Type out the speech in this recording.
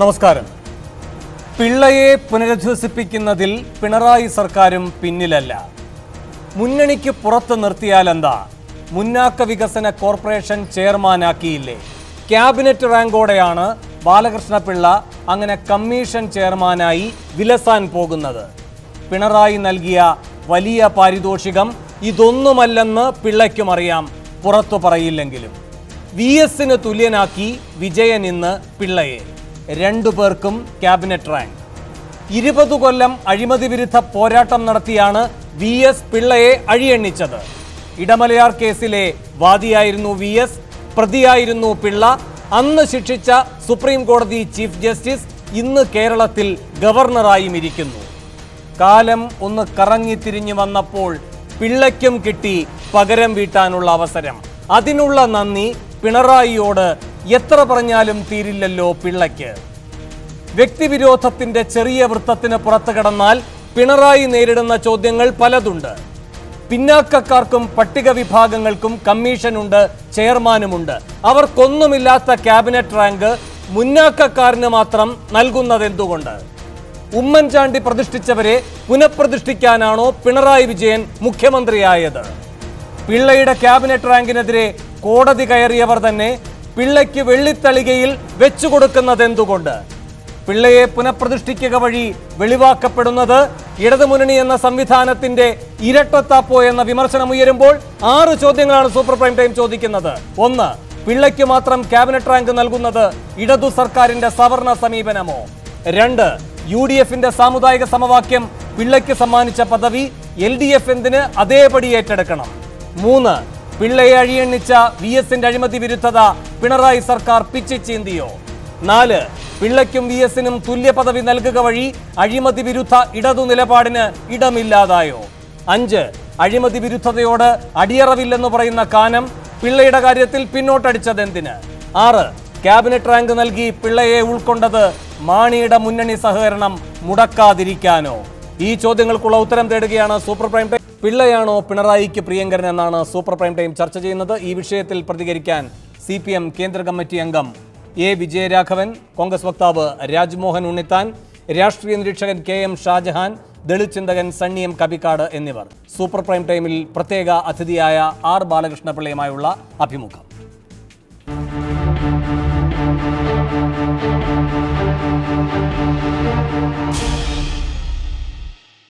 നമസ്കാരം. പിള്ളയെ പുനരധിവസിപ്പിക്കുന്നതിൽ പിണറായി സർക്കാരും പിന്നിലല്ല. മുന്നണിക്ക് പുറത്ത് നിർത്തിയാലെന്താ? മുന്നാക്ക വികസന കോർപ്പറേഷൻ ചെയർമാനാക്കിയില്ലേ? ക്യാബിനറ്റ് റാങ്കോടെയാണ് ബാലകൃഷ്ണ പിള്ള അങ്ങനെ കമ്മീഷൻ ചെയർമാനായി വിലസാൻ പോകുന്നത്. പിണറായി നൽകിയ വലിയ പാരിതോഷികം ഇതൊന്നുമല്ലെന്ന് പിള്ളയ്ക്കും അറിയാം പുറത്തു പറയില്ലെങ്കിലും. വി എസിന് തുല്യനാക്കി വിജയൻ ഇന്ന് പിള്ളയെ. രണ്ടു പേർക്കും ക്യാബിനറ്റ് റാങ്ക്. ഇരുപത് കൊല്ലം അഴിമതി വിരുദ്ധ പോരാട്ടം നടത്തിയാണ് വി എസ് പിള്ളയെ അഴിയെണ്ണിച്ചത്. ഇടമലയാർ കേസിലെ വാദിയായിരുന്നു വി എസ് പ്രതിയായിരുന്നു പിള്ള അന്ന് ശിക്ഷിച്ച സുപ്രീം കോടതി ചീഫ് ജസ്റ്റിസ് ഇന്ന് കേരളത്തിൽ ഗവർണറായും ഇരിക്കുന്നു. കാലം ഒന്ന് കറങ്ങി തിരിഞ്ഞു വന്നപ്പോൾ പിള്ളയ്ക്കും കിട്ടി പകരം വീട്ടാനുള്ള അവസരം. അതിനുള്ള നന്ദി പിണറായിയോട് എത്ര പറഞ്ഞാലും തീരില്ലല്ലോ പിള്ളയ്ക്ക്. വ്യക്തിവിരോധത്തിന്റെ ചെറിയ വൃത്തത്തിന് പുറത്തു കടന്നാൽ പിണറായി നേരിടുന്ന ചോദ്യങ്ങൾ പലതുണ്ട്. പിന്നാക്കക്കാർക്കും പട്ടിക വിഭാഗങ്ങൾക്കും കമ്മീഷനുണ്ട് ചെയർമാനുമുണ്ട് അവർക്കൊന്നുമില്ലാത്ത ക്യാബിനറ്റ് റാങ്ക് മുന്നാക്കക്കാരന് മാത്രം നൽകുന്നത് എന്തുകൊണ്ട്? ഉമ്മൻചാണ്ടി പ്രതിഷ്ഠിച്ചവരെ പുനഃപ്രതിഷ്ഠിക്കാനാണോ പിണറായി വിജയൻ മുഖ്യമന്ത്രിയായത്? പിള്ളയുടെ ക്യാബിനറ്റ് റാങ്കിനെതിരെ കോടതി കയറിയവർ തന്നെ പിള്ളയ്ക്ക് വെള്ളിത്തളികയിൽ വെച്ചുകൊടുക്കുന്നത് എന്തുകൊണ്ട് പിള്ളയെ പുനഃപ്രതിഷ്ഠിക്കുക വഴി വെളിവാക്കപ്പെടുന്നത് ഇടതുമുന്നണി എന്ന സംവിധാനത്തിന്റെ ഇരട്ടത്താപ്പോ എന്ന വിമർശനം ഉയരുമ്പോൾ ആറ് ചോദ്യങ്ങളാണ് സൂപ്പർ പ്രൈം ടൈം ചോദിക്കുന്നത്. ഒന്ന് പിള്ളയ്ക്ക് മാത്രം ക്യാബിനറ്റ് റാങ്ക് നൽകുന്നത് ഇടതു സർക്കാരിന്റെ സവർണ സമീപനമോ? രണ്ട് യു ഡി എഫിന്റെ സാമുദായിക സമവാക്യം പിള്ളയ്ക്ക് സമ്മാനിച്ച പദവി എൽ ഡി എഫ് എന്തിന് അതേപടി ഏറ്റെടുക്കണം? മൂന്ന് പിള്ളയെ അഴിയെണ്ണിച്ച വി എസിന്റെ അഴിമതി വിരുദ്ധത പിണറായി സർക്കാർ പിച്ചിച്ചീന്തിയോ? നാല് പിള്ളയ്ക്കും വി എസിനും തുല്യ പദവി നൽകുക വഴി അഴിമതി വിരുദ്ധ ഇടതു നിലപാടിന് ഇടമില്ലാതായോ? അഞ്ച് അഴിമതി വിരുദ്ധതയോട് അടിയറവില്ലെന്ന് പറയുന്ന കാനം പിള്ളയുടെ കാര്യത്തിൽ പിന്നോട്ടടിച്ചത് എന്തിന് ആറ് ക്യാബിനറ്റ് റാങ്ക് നൽകി പിള്ളയെ ഉൾക്കൊണ്ടത് മാണിയുടെ മുന്നണി സഹകരണം മുടക്കാതിരിക്കാനോ? ഈ ചോദ്യങ്ങൾക്കുള്ള ഉത്തരം തേടുകയാണ് സൂപ്പർ പ്രൈം ടൈം. പിള്ളയാണോ പിണറായിക്ക് പ്രിയങ്കരൻ എന്നാണ് സൂപ്പർ പ്രൈം ടൈം ചർച്ച ചെയ്യുന്നത്. ഈ വിഷയത്തിൽ പ്രതികരിക്കാൻ സി കേന്ദ്ര കമ്മിറ്റി അംഗം എ വിജയരാഘവൻ കോൺഗ്രസ് വക്താവ് രാജ്മോഹൻ ഉണ്ണിത്താൻ രാഷ്ട്രീയ നിരീക്ഷകൻ കെ എം ഷാജഹാൻ ദളിത് ചിന്തകൻ സണ്ണി എം കബിക്കാട് എന്നിവർ. സൂപ്പർ പ്രൈം ടൈമിൽ പ്രത്യേക അതിഥിയായ ആർ ബാലകൃഷ്ണപിള്ളയുമായുള്ള അഭിമുഖം.